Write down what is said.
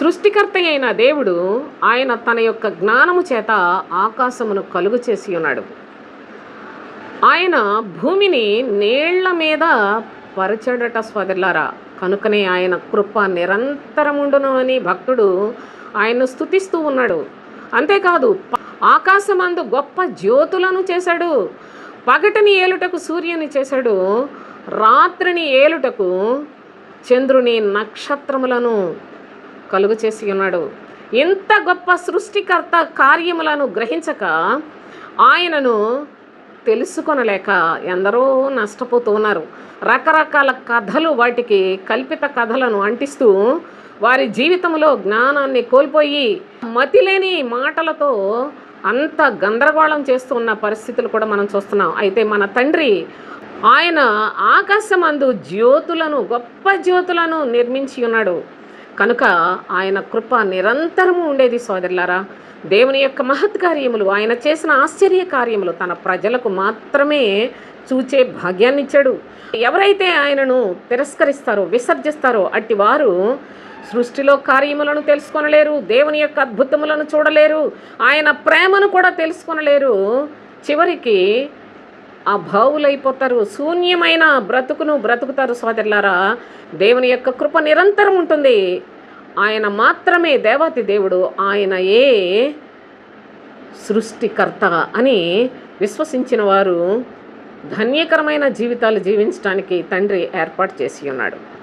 సృష్టికర్త అయిన దేవుడు ఆయన తన యొక్క జ్ఞానము చేత ఆకాశమును కలుగు చేసి ఉన్నాడు. ఆయన భూమిని నీళ్ళ మీద పరచడట స్వదిల్లారా కనుకనే ఆయన కృప నిరంతరముండును అని భక్తుడు ఆయన్ను స్తుతిస్తూ ఉన్నాడు. అంతేకాదు ఆకాశమందు గొప్ప జ్యోతులను చేశాడు. పగటిని ఏలుటకు సూర్యుని చేశాడు. రాత్రిని ఏలుటకు చంద్రుని నక్షత్రములను కలుగు చేసి ఉన్నాడు. ఇంత గొప్ప సృష్టికర్త కార్యములను గ్రహించక ఆయనను తెలుసుకొనలేక ఎందరో నష్టపోతూ ఉన్నారు. రకరకాల కథలు వాటికి కల్పిత కథలను అంటిస్తూ వారి జీవితంలో జ్ఞానాన్ని కోల్పోయి మతిలేని మాటలతో అంత గందరగోళం చేస్తూ ఉన్న పరిస్థితులు కూడా మనం చూస్తున్నాం. అయితే మన తండ్రి ఆయన ఆకాశమందు జ్యోతులను గొప్ప జ్యోతులను నిర్మించి ఉన్నాడు. కనుక ఆయన కృప నిరంతరము ఉండేది సోదరులారా. దేవుని యొక్క మహత్ కార్యములు ఆయన చేసిన ఆశ్చర్య కార్యములు తన ప్రజలకు మాత్రమే చూచే భాగ్యాన్ని ఇచ్చాడు ఎవరైతే ఆయనను తిరస్కరిస్తారో విసర్జిస్తారో అట్టి వారు సృష్టిలో కార్యములను తెలుసుకొనలేరు దేవుని యొక్క అద్భుతములను చూడలేరు ఆయన ప్రేమను కూడా తెలుసుకొనలేరు. చివరికి అభావులైపోతారు శూన్యమైన బ్రతుకును బ్రతుకుతారు సోదరులారా. దేవుని యొక్క కృప నిరంతరం ఉంటుంది. ఆయన మాత్రమే దేవాతి దేవుడు. ఆయన ఏ సృష్టికర్త అని విశ్వసించిన వారు ధన్యకరమైన జీవితాలు జీవించడానికి తండ్రి ఏర్పాటు చేసి ఉన్నాడు.